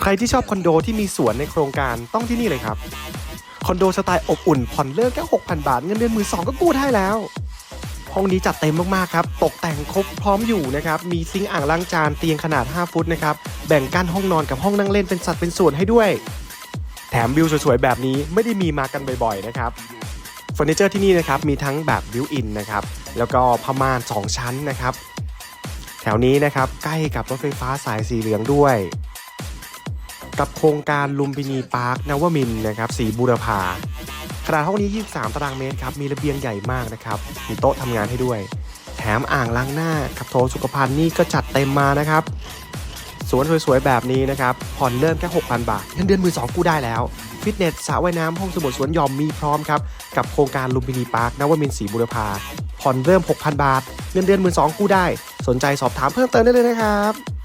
ใครที่ชอบคอนโดที่มีสวนในโครงการต้องที่นี่เลยครับ คอนโดสไตล์อบอุ่น ผ่อนเลิกแค่6,000 บาท เงินเดือนมือสองก็กู้ได้แล้ว ห้องนี้จัดเต็มมากๆครับ ตกแต่งครบพร้อมอยู่นะครับ มีซิงค์อ่างล้างจานเตียงขนาด 5 ฟุตนะครับ แบ่งกั้นห้องนอนกับห้องนั่งเล่นเป็นสัดเป็นส่วนให้ด้วย แถมวิวสวยๆแบบนี้ไม่ได้มีมากันบ่อยๆนะครับเฟอร์นิเจอร์ที่นี่นะครับมีทั้งแบบบิวอินนะครับแล้วก็ผ้าม่าน2ชั้นนะครับแถวนี้นะครับใกล้กับรถไฟฟ้าสายสีเหลืองด้วย กับโครงการลุมพินีพาร์คนวมินนะครับสีบูรพาขนาดห้องนี้ 23 ตารางเมตรครับ มีระเบียงใหญ่มากนะครับ มีโต๊ะทำงานให้ด้วย แถมอ่างล้างหน้ากับโถสุขภัณฑ์นี่ก็จัดเต็มมานะครับ สวนสวยๆ แบบนี้นะครับ ผ่อนเริ่มแค่ 6,000 บาทเงินเดือนมือสองกู้ได้แล้ว ฟิตเนสสระว่ายน้ำห้องสมุดสวนหย่อมมีพร้อมครับ กับโครงการลุมพินีพาร์คนวมินสีบุรพา ผ่อนเริ่ม 6,000 บาท เงินเดือนมือสองกู้ได้ สนใจสอบถามเพิ่มเติมได้เลยนะครับ